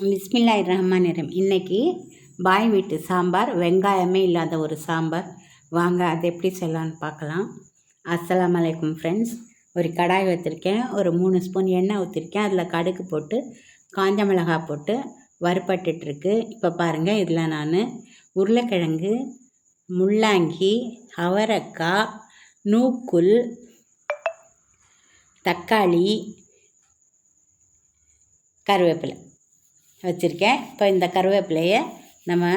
பிஸ்மில்லாய் ரஹ்மான் ரஹீம் இன்றைக்கி பாய் வீட்டு சாம்பார் வெங்காயமே இல்லாத ஒரு சாம்பார். வாங்க அது எப்படி செய்யலான்னு பார்க்கலாம். அஸ்லாம் அலைக்கும் ஃப்ரெண்ட்ஸ் ஒரு கடாய் வச்சுருக்கேன் ஒரு மூணு ஸ்பூன் எண்ணெய் ஊற்றிருக்கேன் அதில் கடுகு போட்டு காஞ்ச மிளகாய் போட்டு வறுப்பட்டுருக்கு இப்போ பாருங்கள் இதில் நான் உருளைக்கிழங்கு முள்ளாங்கி அவரக்காய் நூக்குல் தக்காளி கருவேப்பிலை. வச்சுருக்கேன். இப்போ இந்த கருவேப்பிலையை நம்ம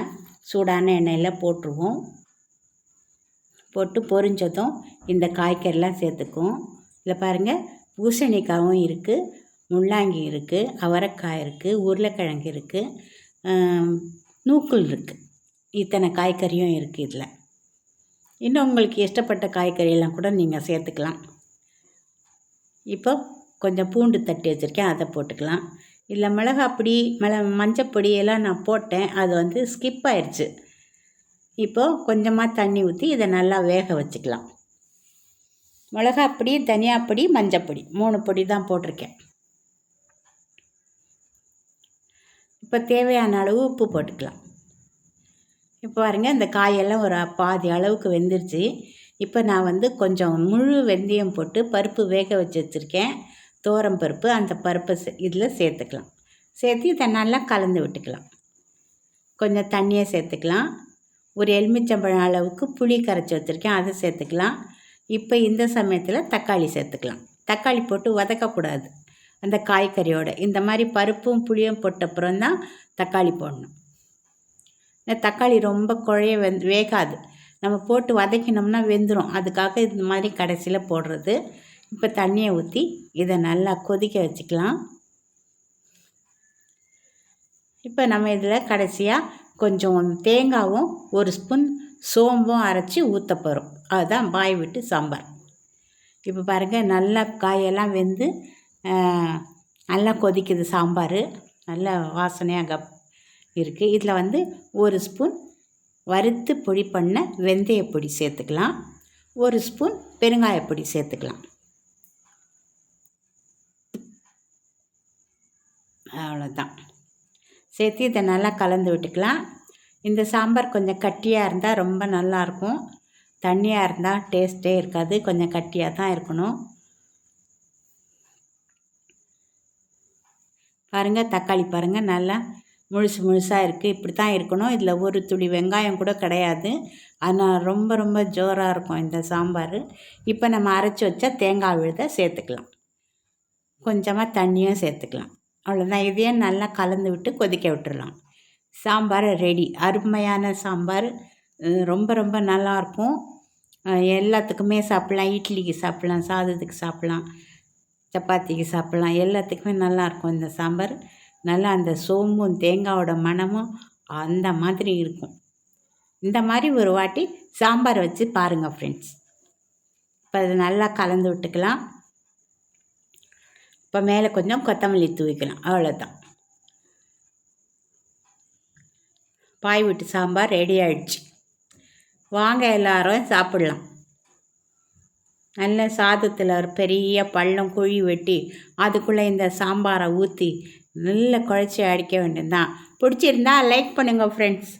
சூடான எண்ணெயில் போட்டுருவோம். போட்டு பொரிஞ்சதும் இந்த காய்கறிலாம் சேர்த்துக்குவோம். இதில் பாருங்கள் பூசணிக்காயும் இருக்குது முள்ளாங்கி இருக்குது அவரைக்காய் இருக்குது உருளைக்கிழங்கு இருக்குது நூக்குள் இருக்குது இத்தனை காய்கறியும் இருக்குது இதில். இன்னும் உங்களுக்கு இஷ்டப்பட்ட காய்கறியெல்லாம் கூட நீங்கள் சேர்த்துக்கலாம். இப்போ கொஞ்சம் பூண்டு தட்டி வச்சுருக்கேன் அதை போட்டுக்கலாம். இல்லை மிளகாப்பொடி மிள மஞ்சப்பொடி எல்லாம் நான் போட்டேன். அது வந்து ஸ்கிப் ஆயிடுச்சு இப்போது கொஞ்சமாக தண்ணி ஊற்றி இதை நல்லா வேக வச்சுக்கலாம். மிளகாப்பொடி தனியாப்பொடி மஞ்சப்பொடி மூணு பொடி தான் போட்டிருக்கேன். இப்போ தேவையான அளவு உப்பு போட்டுக்கலாம். இப்போ பாருங்கள் இந்த காயெல்லாம் ஒரு பாதி அளவுக்கு வெந்துருச்சு. இப்போ நான் வந்து கொஞ்சம் முழு வெந்தயம் போட்டு பருப்பு வேக வச்சு வச்சுருக்கேன். தோரம் பருப்பு அந்த பருப்பை இதில் சேர்த்துக்கலாம். சேர்த்து இதை நல்லா கலந்து விட்டுக்கலாம். கொஞ்சம் தண்ணியை சேர்த்துக்கலாம். ஒரு எலுமிச்சம்பழம் அளவுக்கு புளி கரைச்சி வச்சுருக்கேன் அதை சேர்த்துக்கலாம். இப்போ இந்த சமயத்தில் தக்காளி சேர்த்துக்கலாம். தக்காளி போட்டு வதக்கக்கூடாது. அந்த காய்கறியோடு இந்த மாதிரி பருப்பும் புளியும் போட்டப்புறம் தான் தக்காளி போடணும். இந்த தக்காளி ரொம்ப குழைய வெந் வேகாது. நம்ம போட்டு வதக்கினோம்னா வெந்துடும் அதுக்காக இந்த மாதிரி கடைசியில் போடுறது. இப்போ தண்ணியை ஊற்றி இதை நல்லா கொதிக்க வச்சுக்கலாம். இப்போ நம்ம இதில் கடைசியாக கொஞ்சம் தேங்காவும் ஒரு ஸ்பூன் சோம்பும் அரைச்சி ஊற்ற போகிறோம் அதுதான் பாய் விட்டு சாம்பார். இப்போ பாருங்கள் நல்லா காயெல்லாம் வெந்து நல்லா கொதிக்குது சாம்பார். நல்ல வாசனையாக இருக்குது இதில் வந்து ஒரு ஸ்பூன் வறுத்து பொடி பண்ண வெந்தயப்பொடி சேர்த்துக்கலாம். ஒரு ஸ்பூன் பெருங்காயப்பொடி சேர்த்துக்கலாம். அவ்வளோதான் சேர்த்து இதை நல்லா கலந்து விட்டுக்கலாம். இந்த சாம்பார் கொஞ்சம் கட்டியாக இருந்தால் ரொம்ப நல்லாயிருக்கும் தண்ணியாக இருந்தால் டேஸ்ட்டே இருக்காது. கொஞ்சம் கட்டியாக தான் இருக்கணும். பாருங்கள் தக்காளி பாருங்கள் நல்லா முழுசு முழுசாக இருக்குது இப்படி தான் இருக்கணும். இதில் ஒரு துளி வெங்காயம் கூட கிடையாது. ஆனால் ரொம்ப ரொம்ப ஜோராக இருக்கும் இந்த சாம்பார். இப்போ நம்ம அரைச்சி வச்சா தேங்காய் விழுத சேர்த்துக்கலாம். கொஞ்சமாக தண்ணியும் சேர்த்துக்கலாம். அவ்வளோதான் இதையும் நல்லா கலந்து விட்டு கொதிக்க விட்டுடலாம் சாம்பார் ரெடி. அருமையான சாம்பார். ரொம்ப ரொம்ப நல்லாயிருக்கும். எல்லாத்துக்குமே சாப்பிட்லாம். இட்லிக்கு சாப்பிட்லாம். சாதத்துக்கு சாப்பிட்லாம். சப்பாத்திக்கு சாப்பிட்லாம். எல்லாத்துக்குமே நல்லாயிருக்கும் இந்த சாம்பார். நல்லா அந்த சோம்பும் தேங்காவோட மணமும் அந்த மாதிரி இருக்கும். இந்த மாதிரி ஒரு வாட்டி சாம்பார் வச்சு பாருங்கள் ஃப்ரெண்ட்ஸ் இப்போ அதை நல்லா கலந்து விட்டுக்கலாம். இப்போ மேலே கொஞ்சம் கொத்தமல்லி தூவிக்கலாம் அவ்வளோதான் பாய் விட்டு சாம்பார் ரெடி ஆயிடுச்சு. வாங்க எல்லாரும் சாப்பிட்லாம். நல்ல சாதத்தில் ஒரு பெரிய பள்ளம் குழி வெட்டி அதுக்குள்ளே இந்த சாம்பாரை ஊற்றி நல்ல குழச்சி அடிக்க வேண்டியதுதான். பிடிச்சிருந்தா லைக் பண்ணுங்கள் ஃப்ரெண்ட்ஸ்